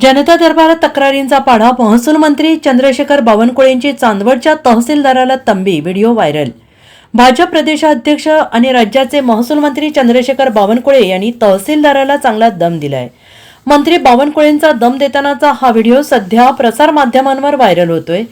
जनता दरबारात तक्रारींचा पाढा महसूल मंत्री चंद्रशेखर बावनकुळेंची चांदवडच्या तहसीलदाराला तंबी व्हिडिओ व्हायरल. भाजप प्रदेशाध्यक्ष आणि राज्याचे महसूल मंत्री चंद्रशेखर बावनकुळे यांनी तहसीलदाराला चांगला दम दिलाय. मंत्री बावनकुळेंचा दम देतानाचा हा व्हिडिओ सध्या प्रसारमाध्यमांवर व्हायरल होतोय.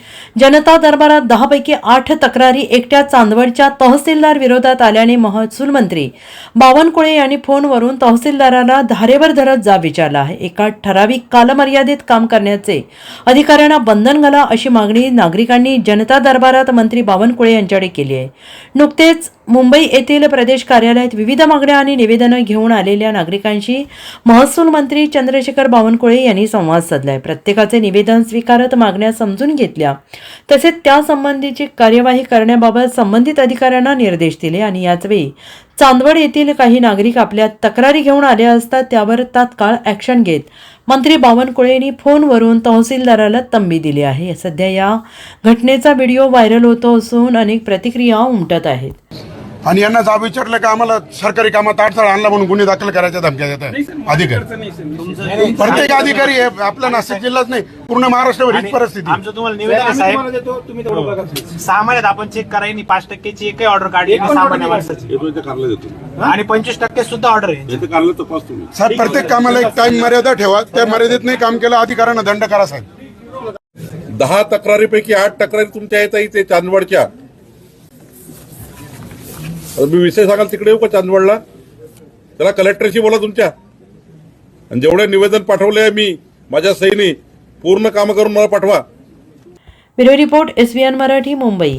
जनता दरबारात दहापैकी आठ तक्रारी एकट्या चांदवडच्या तहसीलदार विरोधात आल्याने महसूल मंत्री बावनकुळे यांनी फोनवरून तहसीलदाराला धारेवर धरत जाब विचारला आहे. एका ठराविक कालमर्यादेत काम करण्याचे अधिकाऱ्यांना बंधन घाला अशी मागणी नागरिकांनी जनता दरबारात मंत्री बावनकुळे यांच्याकडे केली आहे. नुकतेच मुंबई येथील प्रदेश कार्यालयात विविध मागण्या आणि निवेदनं घेऊन आलेल्या नागरिकांशी महसूल मंत्री चंद्रशेखर बावनकुळे यांनी संवाद साधलाय. प्रत्येकाचे निवेदन स्वीकारत मागण्या समजून घेतल्या. तसेच त्यासंबंधीची कार्यवाही करण्याबाबत संबंधित अधिकाऱ्यांना निर्देश दिले आणि याचवेळी चांदवड येथील काही नागरिक आपल्या तक्रारी घेऊन आले असता त्यावर तात्काळ ॲक्शन घेत मंत्री बावनकुळे यांनी फोनवरून तहसीलदाराला तंबी दिली आहे. सध्या या घटनेचा व्हिडिओ व्हायरल होतो असून अनेक प्रतिक्रिया उमटत आहेत. आणि यांना जाब विचारलं का आम्हाला सरकारी कामात अडथळा आणला म्हणून गुन्हे दाखल करायच्या धमक्या देत आहे अधिकारी. प्रत्येक अधिकारी आहे आपल्या नाशिक जिल्ह्यात नाही पूर्ण महाराष्ट्रभर हीच परिस्थिती. आमचं तुम्हाला निवेदन आहे साहेब सहा महिन्यात आपण चेक करायनी पाच टक्केची एकही ऑर्डर काढली नाही सामान्य माणसाची. येतो इथे कारला देतो. आणि पंचवीस टक्के सुद्धा ऑर्डर आहे. येथे कारला तपास तुम्ही साहेब प्रत्येक कामाला एक टाइम मर्यादा ठेवा त्या मर्यादेत नाही काम केलं अधिकाऱ्यांना दंड करा साहेब. दहा तक्रारीपैकी आठ तक्रारी तुमच्या येत इथे चांदवडच्या. आता मी विषय सांगाल तिकडे येऊ का चांदवडला? त्याला कलेक्टरशी बोला तुमच्या. आणि जेवढे निवेदन पाठवले आहे मी माझ्या सहीनी पूर्ण काम करून मला पाठवा. Bureau report S Marathi Mumbai.